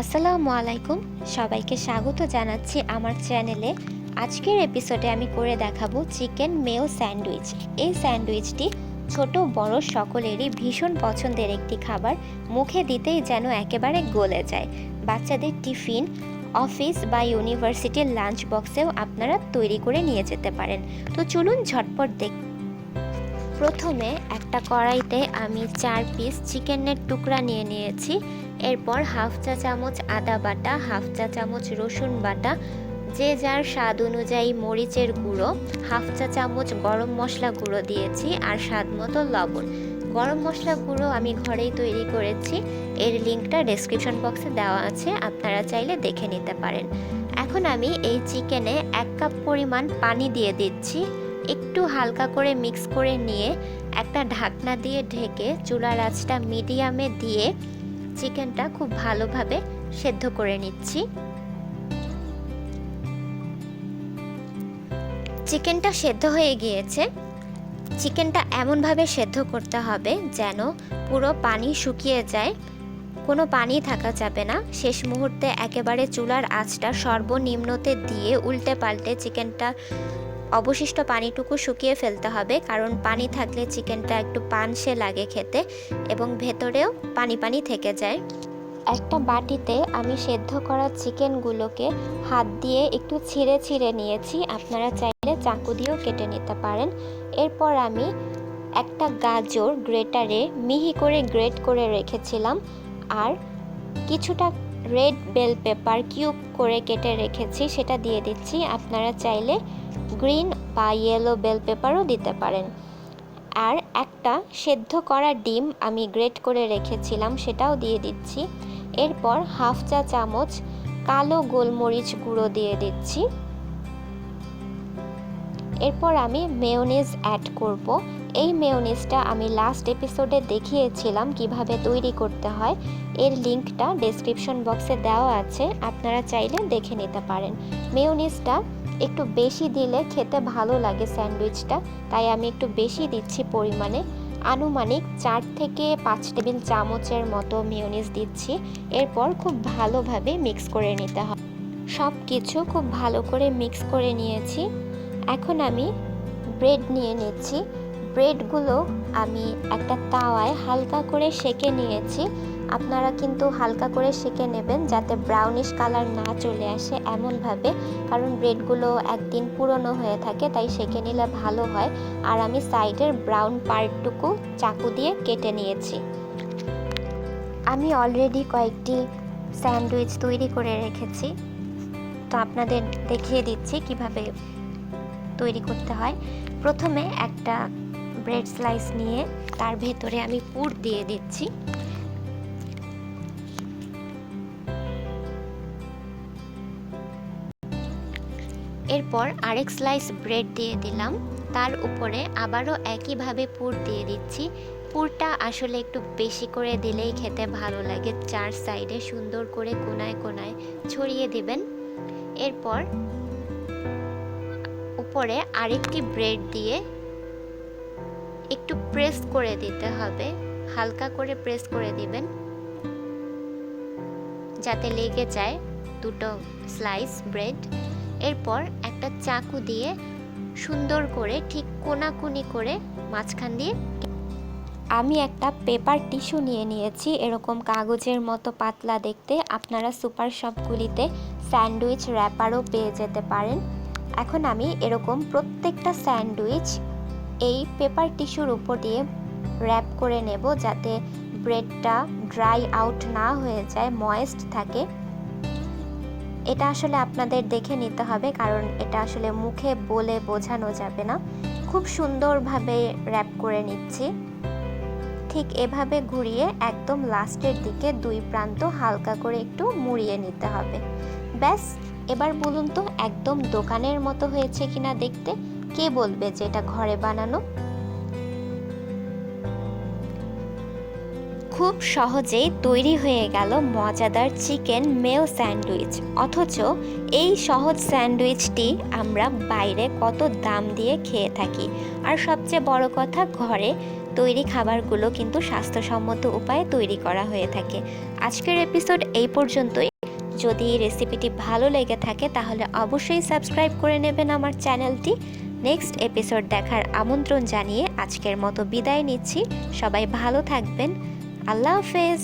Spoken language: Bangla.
আসসালামু আলাইকুম। সবাইকে স্বাগত জানাচ্ছি আমার চ্যানেলে। আজকের এপিসোডে আমি করে দেখাবো চিকেন মেও স্যান্ডউইচ। এই স্যান্ডউইচটি ছোট, বড় সকলেরই ভীষণ পছন্দের একটি খাবার। মুখে দিতেই যেন একেবারে গলে যায়। বাচ্চাদের টিফিন, অফিস বা ইউনিভার্সিটির লাঞ্চ বক্সেও আপনারা তৈরি করে নিয়ে যেতে পারেন। তো চলুন ঝটপট দেখ প্রথমে একটা কড়াইতে আমি চার পিস চিকেনের টুকরা নিয়ে নিয়েছি। এরপর হাফ চা চামচ আদা বাটা, হাফ চা চামচ রসুন বাটা, যে যার স্বাদ অনুযায়ী মরিচের গুঁড়ো, হাফ চা চামচ গরম মশলা গুঁড়ো দিয়েছি আর স্বাদ মতো লবণ। গরম মশলা গুঁড়ো আমি ঘরেই তৈরি করেছি। এর লিঙ্কটা ডেসক্রিপশন বক্সে দেওয়া আছে, আপনারা চাইলে দেখে নিতে পারেন। এখন আমি এই চিকেনে এক কাপ পরিমাণ পানি দিয়ে দিচ্ছি। একটু হালকা করে মিক্স করে নিয়ে একটা ঢাকনা দিয়ে ঢেকে চুলার আঁচটা মিডিয়ামে দিয়ে চিকেনটা খুব ভালোভাবে সেদ্ধ করে নিচ্ছি। চিকেনটা সেদ্ধ হয়ে গিয়েছে। চিকেনটা এমনভাবে সেদ্ধ করতে হবে যেন পুরো পানি শুকিয়ে যায়। কোনো পানি থাকা যাবে না। শেষ মুহূর্তে একেবারে চুলার আঁচটা সর্বনিম্নতে দিয়ে উল্টে পাল্টে চিকেনটা অবশিষ্ট পানিটুকু শুকিয়ে ফেলতে হবে, কারণ পানি থাকলে চিকেনটা একটু পানসে লাগে খেতে এবং ভেতরেও পানি পানি থেকে যায়। একটা বাটিতে আমি সেদ্ধ করা চিকেনগুলোকে হাত দিয়ে একটু ছিঁড়ে ছিঁড়ে নিয়েছি, আপনারা চাইলে চাকু দিয়েও কেটে নিতে পারেন। এরপর আমি একটা গাজর গ্রেটারে মিহি করে গ্রেট করে রেখেছিলাম, আর কিছুটা রেড বেল পেপার কিউব করে কেটে রেখেছি, সেটা দিয়ে দিচ্ছি। আপনারা চাইলে গ্রিন বা ইয়েলো বেল পেপারও দিতে পারেন। আর একটা সেদ্ধ করা ডিম আমি গ্রেট করে রেখেছিলাম, সেটাও দিয়ে দিচ্ছি। এরপর হাফ চা চামচ কালো গোলমরিচ গুঁড়ো দিয়ে দিচ্ছি। এরপর আমি মেয়োনিজ অ্যাড করব। এই মেয়োনিজটা আমি লাস্ট এপিসোডে দেখিয়েছিলাম কীভাবে তৈরি করতে হয়। এর লিঙ্কটা ডেসক্রিপশন বক্সে দেওয়া আছে, আপনারা চাইলে দেখে নিতে পারেন। মেয়োনিজটা একটু বেশি দিলে খেতে ভালো লাগে স্যান্ডউইচটা, তাই আমি একটু বেশি দিচ্ছি পরিমাণে। আনুমানিক চার থেকে পাঁচ টেবিল চামচের মতো মেয়োনিজ দিচ্ছি, এরপর খুব ভালোভাবে মিক্স করে নিতে হবে। সব কিছু খুব ভালো করে মিক্স করে নিয়েছি। এখন আমি ব্রেড নিয়ে নিচ্ছি। ব্রেডগুলো আমি একটা তাওয়ায় হালকা করে সেকে নিয়েছি। আপনারা কিন্তু হালকা করে সেকে নেবেন যাতে ব্রাউনিশ কালার না চলে আসে এমনভাবে, কারণ ব্রেডগুলো একদিন পুরনো হয়ে থাকে, তাই সেকে নিলে ভালো হয়। আর আমি সাইডের ব্রাউন পার্টটুকু চাকু দিয়ে কেটে নিয়েছি। আমি অলরেডি কয়েকটি স্যান্ডউইচ তৈরি করে রেখেছি। তো আপনাদের দেখিয়ে দিচ্ছি কীভাবে তৈরি করতে হয়। প্রথমে একটা ব্রেড স্লাইস নিয়ে তার ভেতরে আমি পুর দিয়ে দিচ্ছি। এরপর আরেক স্লাইস ব্রেড দিয়ে দিলাম। তার উপরে আবারও একইভাবে পুর দিয়ে দিচ্ছি। পুরটা আসলে একটু বেশি করে দিলেই খেতে ভালো লাগে। চার সাইডে সুন্দর করে কোনায় কোনায় ছড়িয়ে দিবেন। এরপর উপরে আরেকটি ব্রেড দিয়ে একটু প্রেস করে দিতে হবে। হালকা করে প্রেস করে দিবেন। যাতে লেগে যায় দুটো স্লাইস ব্রেড এরপর একটা চাকু দিয়ে সুন্দর করে ঠিক কোনাকুনি করে মাঝখান দিয়ে আমি একটা পেপার টিস্যু নিয়ে নিয়েছি, এরকম কাগজের মতো পাতলা দেখতে। আপনারা সুপার শপগুলিতে স্যান্ডউইচ র্যাপারও পেয়ে যেতে পারেন। এখন আমি এরকম প্রত্যেকটা স্যান্ডউইচ এই পেপার টিস্যুর উপর দিয়ে র্যাপ করে নেব, যাতে ব্রেডটা ড্রাই আউট না হয়ে যায়, ময়েস্ট থাকে। এটা আসলে আপনাদের দেখে নিতে হবে, কারণ এটা আসলে মুখে বলে বোঝানো যাবে না। খুব সুন্দরভাবে র্যাপ করে নিচ্ছি। ঠিক এভাবে ঘুরিয়ে একদম লাস্টের দিকে দুই প্রান্ত হালকা করে একটু মুড়িয়ে নিতে হবে। ব্যাস, এবার বলুন তো একদম দোকানের মতো হয়েছে কিনা দেখতে? কে বলবে যে এটা ঘরে বানানো? খুব সহজেই তৈরি হয়ে গেল মজাদার চিকেন মেও স্যান্ডউইচ। অথচ এই সহজ স্যান্ডউইচটি আমরা বাইরে কত দাম দিয়ে খেয়ে থাকি। আর সবচেয়ে বড় কথা, ঘরে তৈরি খাবারগুলো কিন্তু স্বাস্থ্যসম্মত উপায়ে তৈরি করা হয়ে থাকে। আজকের এপিসোড এই পর্যন্তই। যদি রেসিপিটি ভালো লেগে থাকে, তাহলে অবশ্যই সাবস্ক্রাইব করে নেবেন আমার চ্যানেলটি। নেক্সট এপিসোড দেখার আমন্ত্রণ জানিয়ে আজকের মতো বিদায় নিচ্ছি। সবাই ভালো থাকবেন। আল্লাহ হাফেজ